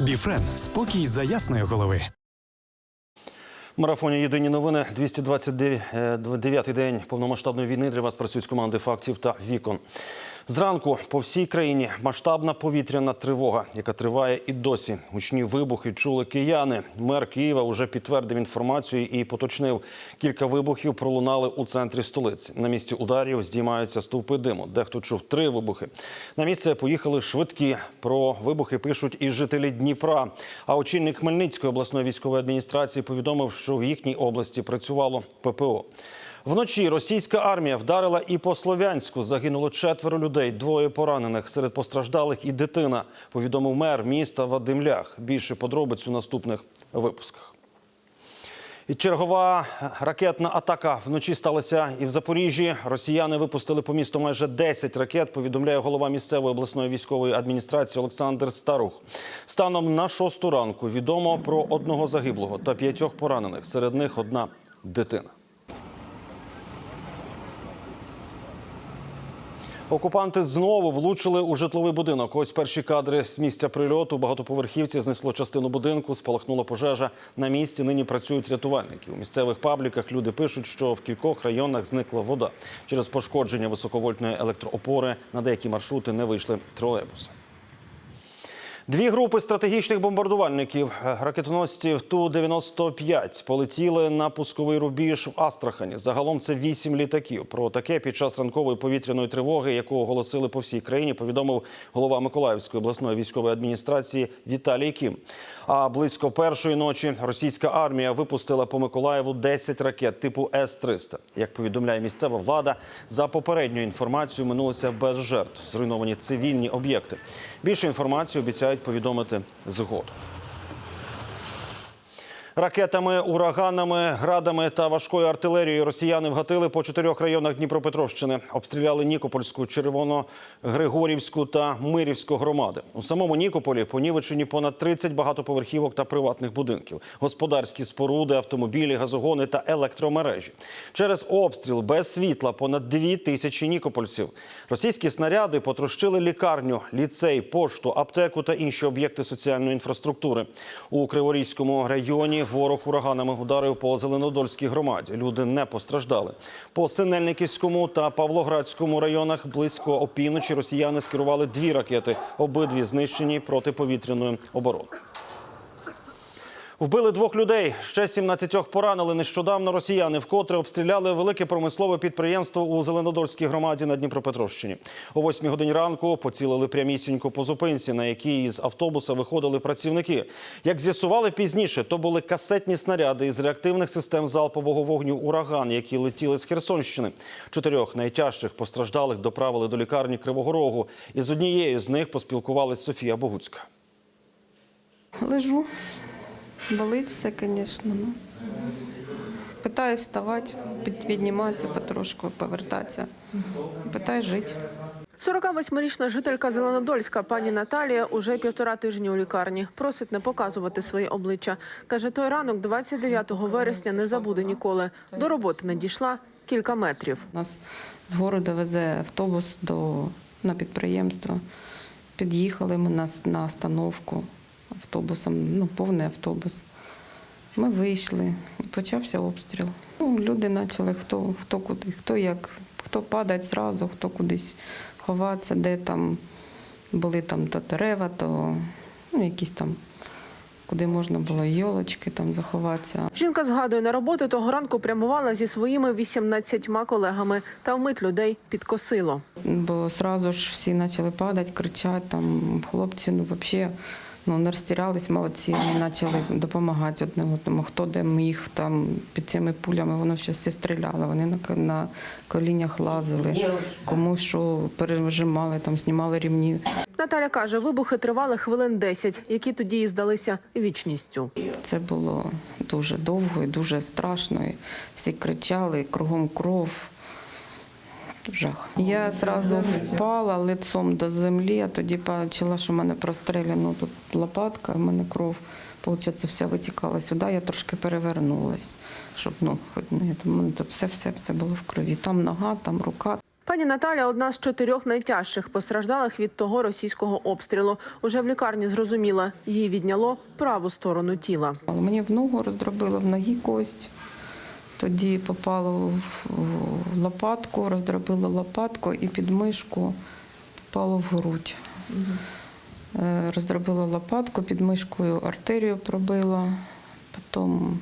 Біфрен спокій за ясної голови. Марафоні Єдині новини 229 день повномасштабної війни для вас працюють команди фактів та вікон. Зранку по всій країні масштабна повітряна тривога, яка триває і досі. Гучні вибухи чули кияни. Мер Києва вже підтвердив інформацію і поточнив. Кілька вибухів пролунали у центрі столиці. На місці ударів здіймаються стовпи диму. Дехто чув три вибухи. На місце поїхали швидкі. Про вибухи пишуть і жителі Дніпра. А очільник Хмельницької обласної військової адміністрації повідомив, що в їхній області працювало ППО. Вночі російська армія вдарила і по Слов'янську. Загинуло четверо людей, двоє поранених. Серед постраждалих і дитина. Повідомив мер міста Вадим Лях. Більше подробиць у наступних випусках. І чергова ракетна атака вночі сталася і в Запоріжжі. Росіяни випустили по місту майже 10 ракет. Повідомляє голова місцевої обласної військової адміністрації Олександр Старух. Станом на шосту ранку відомо про одного загиблого та п'ятьох поранених. Серед них одна дитина. Окупанти знову влучили у житловий будинок. Ось перші кадри з місця прильоту. Багатоповерхівці знесло частину будинку, спалахнула пожежа. На місці нині працюють рятувальники. У місцевих пабліках люди пишуть, що в кількох районах зникла вода. Через пошкодження високовольтної електроопори на деякі маршрути не вийшли тролейбуси. Дві групи стратегічних бомбардувальників ракетоносців Ту-95 полетіли на пусковий рубіж в Астрахані. Загалом це вісім літаків. Про таке під час ранкової повітряної тривоги, яку оголосили по всій країні, повідомив голова Миколаївської обласної військової адміністрації Віталій Кім. А близько першої ночі російська армія випустила по Миколаєву 10 ракет типу С-300. Як повідомляє місцева влада, за попередньою інформацією минулося без жертв. Зруйновані цивільні об'єкти. Більше інформації обіцяють повідомити згодом. Ракетами, ураганами, градами та важкою артилерією росіяни вгатили по чотирьох районах Дніпропетровщини. Обстріляли Нікопольську, Червоно-Григорівську та Мирівську громади. У самому Нікополі понівечені понад 30 багатоповерхівок та приватних будинків, господарські споруди, автомобілі, газогони та електромережі. Через обстріл без світла понад дві тисячі нікопольців. Російські снаряди потрощили лікарню, ліцей, пошту, аптеку та інші об'єкти соціальної інфраструктури. У Криворізькому районі ворог ураганами ударив по Зеленодольській громаді. Люди не постраждали. По Синельниківському та Павлоградському районах близько опівночі росіяни скерували дві ракети, обидві знищені протиповітряною обороною. Вбили двох людей, ще 17 поранили. Нещодавно росіяни вкотре обстріляли велике промислове підприємство у Зеленодольській громаді на Дніпропетровщині. О 8 годині ранку поцілили прямісінько по зупинці, на якій із автобуса виходили працівники. Як з'ясували пізніше, то були касетні снаряди із реактивних систем залпового вогню «Ураган», які летіли з Херсонщини. Чотирьох найтяжчих постраждалих доправили до лікарні Кривого Рогу. І з однією з них поспілкувалась Софія Богуцька. Лежу. Болить все, звісно. Ну. Питаюсь вставати, під- підніматися потрошку, повертатися. Питаюсь жити. 48-річна жителька Зеленодольська пані Наталія уже півтора тижні у лікарні. Просить не показувати своє обличчя. Каже, той ранок, 29 вересня, не забуде ніколи. До роботи не дійшла кілька метрів. Нас з городу везе автобус до, на підприємство. Під'їхали ми на, на остановку автобусом, ну, повний автобус. Ми вийшли, і почався обстріл. Ну, люди почали хто, хто куди, хто як, хто падать зразу, хто кудись ховатися, де там були там то дерева, то ну, якісь там, куди можна було йолочки там заховатися. Жінка згадує, на роботу того ранку прямувала зі своїми 18 колегами та вмить людей підкосило. Бо одразу ж всі почали падати, кричати, там хлопці, ну взагалі ну, не розтірялись, молодці, вони почали допомагати одне одному. Хто де міг там під цими пулями, воно ще все стріляло. Вони на, на колінях лазили, комусь що пережимали, там знімали рівні. Наталя каже, вибухи тривали хвилин 10, які тоді їй здалися вічністю. Це було дуже довго і дуже страшно. Всі кричали, кругом кров. Жах. Я одразу впала лицом до землі, а тоді почала, що в мене простріляно тут лопатка, в мене кров. Получається, вся витікала сюди, я трошки перевернулась, щоб ну, хоч не там, у все, все, все було в крові. Там нога, там рука. Пані Наталя одна з чотирьох найтяжчих постраждалих від того російського обстрілу. Уже в лікарні зрозуміла, її відняло праву сторону тіла. Але Мені в ногу роздробило в ногі кость. Тоді попало в лопатку, роздробило лопатку і під мишку попало в грудь. Е, Роздробило лопатку, під мишкою артерію пробило, потім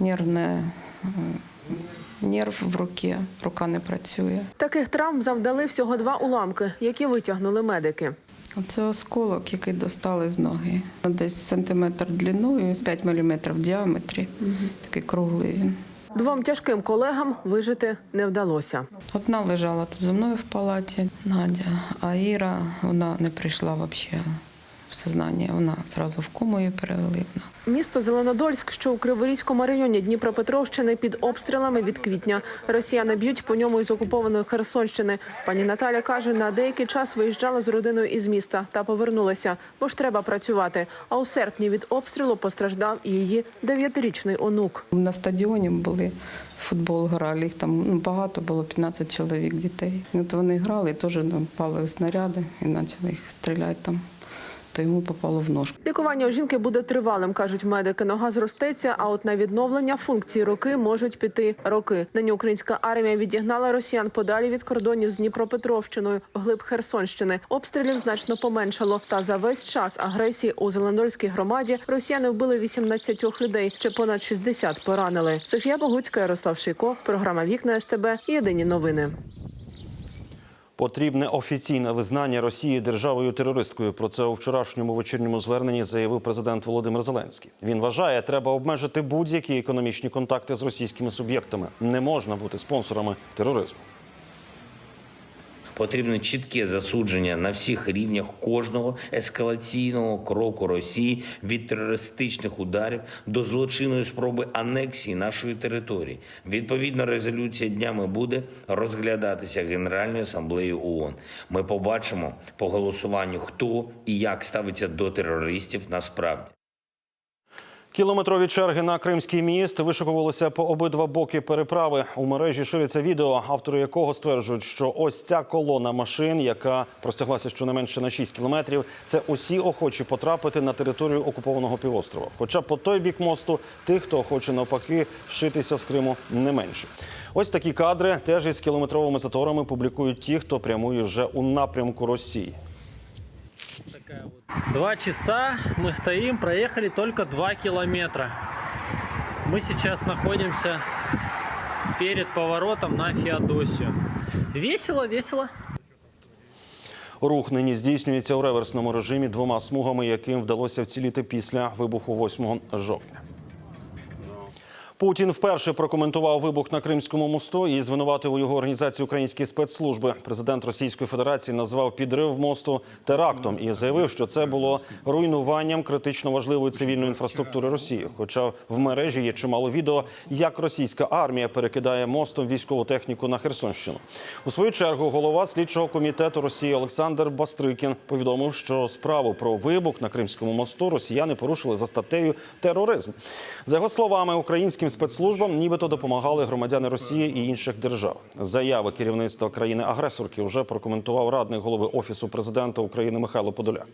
нервне, е, нерв в руці, рука не працює. Таких травм завдали всього два уламки, які витягнули медики. Це осколок, який достали з ноги. Десь сантиметр длиною, 5 мм в діаметрі. Такий круглий він. Двом тяжким колегам вижити не вдалося. Одна лежала тут зі мною в палаті, Надя, а Іра вона не прийшла взагалі в сознання. Вона одразу в кому її перевели. Місто Зеленодольськ, що у Криворізькому районі Дніпропетровщини, під обстрілами від квітня. Росіяни б'ють по ньому із окупованої Херсонщини. Пані Наталя каже, на деякий час виїжджала з родиною із міста та повернулася, бо ж треба працювати. А у серпні від обстрілу постраждав і її дев'ятирічний онук. на стадіоні були футбол грали. Їх там ну, багато було 15 чоловік дітей. От вони грали, теж ну, пали снаряди і почали їх стріляти там. То йому попало в ножку. Лікування у жінки буде тривалим, кажуть медики. Нога зростеться, а от на відновлення функцій руки можуть піти роки. Нині українська армія відігнала росіян подалі від кордонів з Дніпропетровщиною, вглиб Херсонщини. Обстрілів значно поменшало. Та за весь час агресії у Зеленодольській громаді росіяни вбили 18 людей, ще понад 60 поранили. Софія Богуцька, Ярослав Шийко, програма Вікна СТБ. Єдині новини. Потрібне офіційне визнання Росії державою терористкою. Про це у вчорашньому вечірньому зверненні заявив президент Володимир Зеленський. Він вважає, треба обмежити будь-які економічні контакти з російськими суб'єктами. Не можна бути спонсорами тероризму. Потрібно чітке засудження на всіх рівнях кожного ескалаційного кроку Росії від терористичних ударів до злочинної спроби анексії нашої території. Відповідно, резолюція днями буде розглядатися Генеральною асамблеєю ООН. Ми побачимо по голосуванню, хто і як ставиться до терористів насправді. Кілометрові черги на Кримський міст вишикувалися по обидва боки переправи. У мережі шириться відео, автори якого стверджують, що ось ця колона машин, яка простяглася щонайменше на 6 кілометрів, це усі охочі потрапити на територію окупованого півострова. Хоча по той бік мосту тих, хто хоче навпаки вшитися з Криму, не менше. Ось такі кадри теж із кілометровими заторами публікують ті, хто прямує вже у напрямку Росії. Два часа мы стоим, проехали только два километра. Мы сейчас находимся перед поворотом на Феодосию. Весело, весело. Рух нині здійснюється у реверсному режимі двома смугами, яким вдалося вціліти після вибуху 8 жовтня. Путін вперше прокоментував вибух на Кримському мосту і звинуватив у його організації українські спецслужби. Президент Російської Федерації назвав підрив мосту терактом і заявив, що це було руйнуванням критично важливої цивільної інфраструктури Росії. Хоча в мережі є чимало відео, як російська армія перекидає мостом військову техніку на Херсонщину. У свою чергу голова слідчого комітету Росії Олександр Бастрикін повідомив, що справу про вибух на Кримському мосту росіяни порушили за статтею тероризм. За його словами, українським спецслужбам нібито допомагали громадяни Росії і інших держав. Заяви керівництва країни-агресорки вже прокоментував радник голови офісу президента України Михайло Подоляк.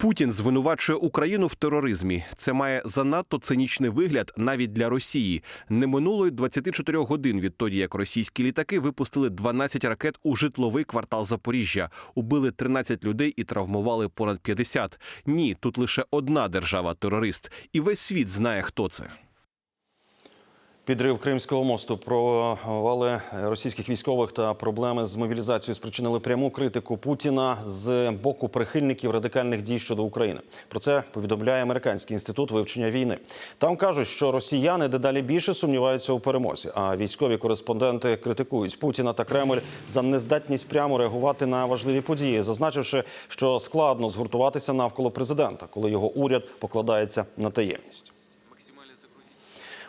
Путін звинувачує Україну в тероризмі. Це має занадто цинічний вигляд навіть для Росії. Не минуло й 24 годин відтоді, як російські літаки випустили 12 ракет у житловий квартал Запоріжжя, убили 13 людей і травмували понад 50. Ні, тут лише одна держава-терорист, і весь світ знає, хто це. Підрив Кримського мосту провали російських військових та проблеми з мобілізацією спричинили пряму критику Путіна з боку прихильників радикальних дій щодо України. Про це повідомляє американський інститут вивчення війни. Там кажуть, що росіяни дедалі більше сумніваються у перемозі. А військові кореспонденти критикують Путіна та Кремль за нездатність прямо реагувати на важливі події, зазначивши, що складно згуртуватися навколо президента, коли його уряд покладається на таємність.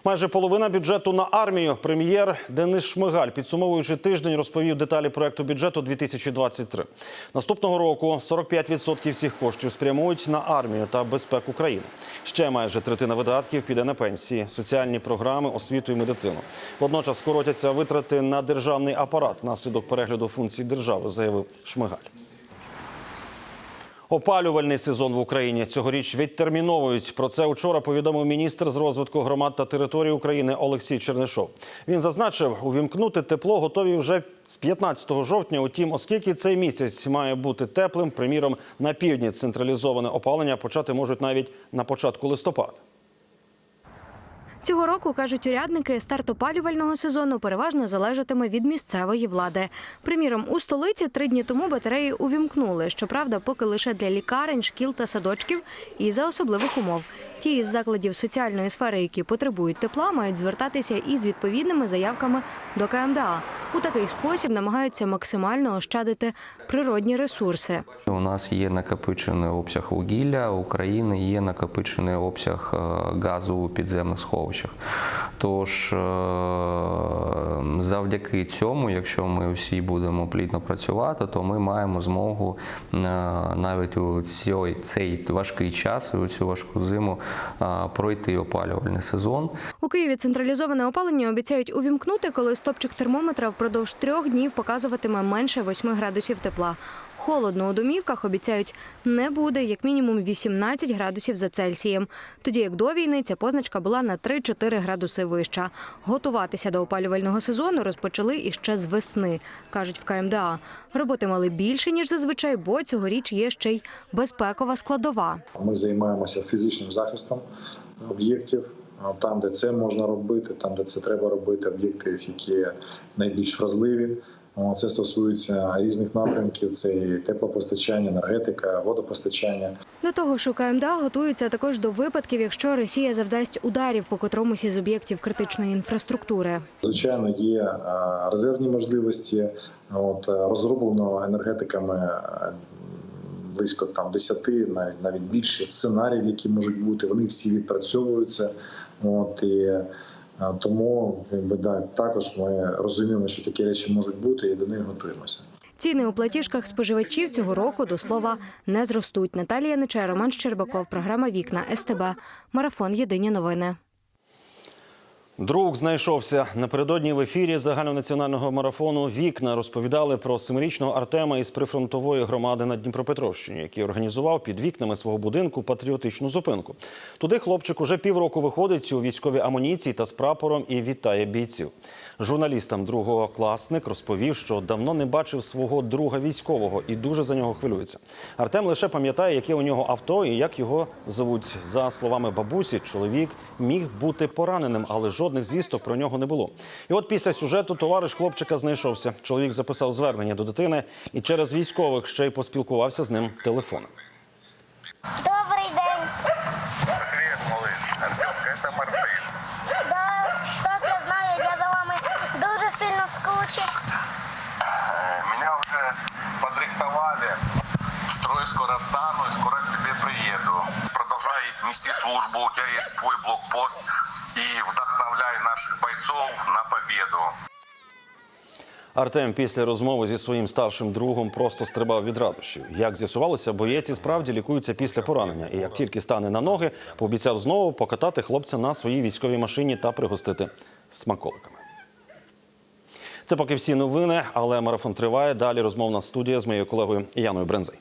Майже половина бюджету на армію. Прем'єр Денис Шмигаль, підсумовуючи тиждень, розповів деталі проекту бюджету 2023. Наступного року 45% всіх коштів спрямують на армію та безпеку країни. Ще майже третина видатків піде на пенсії, соціальні програми, освіту і медицину. Водночас скоротяться витрати на державний апарат внаслідок перегляду функцій держави, заявив Шмигаль. Опалювальний сезон в Україні цьогоріч відтерміновують. Про це вчора повідомив міністр з розвитку громад та територій України Олексій Чернишов. Він зазначив, увімкнути тепло готові вже з 15 жовтня. Утім, оскільки цей місяць має бути теплим, приміром на півдні централізоване опалення почати можуть навіть на початку листопада. Цього року, кажуть урядники, старт опалювального сезону переважно залежатиме від місцевої влади. Приміром, у столиці три дні тому батареї увімкнули. Щоправда, поки лише для лікарень, шкіл та садочків і за особливих умов. Ті із закладів соціальної сфери, які потребують тепла, мають звертатися із відповідними заявками до КМДА. У такий спосіб намагаються максимально ощадити природні ресурси. У нас є накопичений обсяг вугілля, у країни є накопичений обсяг е, газу у підземних сховищах. Тож е, завдяки цьому, якщо ми всі будемо плідно працювати, то ми маємо змогу е, навіть у цей, цей важкий час у цю важку зиму пройти опалювальний сезон. У Києві централізоване опалення обіцяють увімкнути, коли стопчик термометра впродовж трьох днів показуватиме менше 8 градусів тепла. Холодно у домівках обіцяють не буде, як мінімум 18 градусів за Цельсієм. Тоді як до війни ця позначка була на 3-4 градуси вища. Готуватися до опалювального сезону розпочали іще з весни, кажуть в КМДА. Роботи мали більше ніж зазвичай, бо цьогоріч є ще й безпекова складова. Ми займаємося фізичним захистом об'єктів. Там, де це можна робити, там, де це треба робити, об'єкти, які найбільш вразливі. Це стосується різних напрямків: це і теплопостачання, енергетика, водопостачання. До того у КМДА готуються також до випадків, якщо Росія завдасть ударів по котромусь із об'єктів критичної інфраструктури. Звичайно, є е, резервні можливості. От е, розроблено енергетиками е, близько там 10, навіть навіть більше сценаріїв, які можуть бути. Вони всі відпрацьовуються. От і тому якби да, також ми розуміємо, що такі речі можуть бути, і до них готуємося. Ціни у платіжках споживачів цього року до слова не зростуть. Наталія Нече, Роман Щербаков, програма Вікна СТБ. Марафон Єдині новини. Друг знайшовся напередодні в ефірі загальнонаціонального марафону. Вікна розповідали про семирічного Артема із прифронтової громади на Дніпропетровщині, який організував під вікнами свого будинку патріотичну зупинку. Туди хлопчик уже півроку виходить у військовій амуніції та з прапором і вітає бійців. Журналістам другого класник розповів, що давно не бачив свого друга військового і дуже за нього хвилюється. Артем лише пам'ятає, яке у нього авто і як його зовуть. За словами бабусі, чоловік міг бути пораненим, але жодних звісток про нього не було. І от після сюжету товариш хлопчика знайшовся. Чоловік записав звернення до дитини і через військових ще й поспілкувався з ним телефоном. Нести службу, у тебя есть твой блокпост. И вдохновляй наших бойцов на победу. Артем після розмови зі своїм старшим другом просто стрибав від радощів. Як з'ясувалося, боєць і справді лікується після поранення. І як тільки стане на ноги, пообіцяв знову покатати хлопця на своїй військовій машині та пригостити смаколиками. Це поки всі новини, але марафон триває. Далі розмовна студія з моєю колегою Яною Брензей.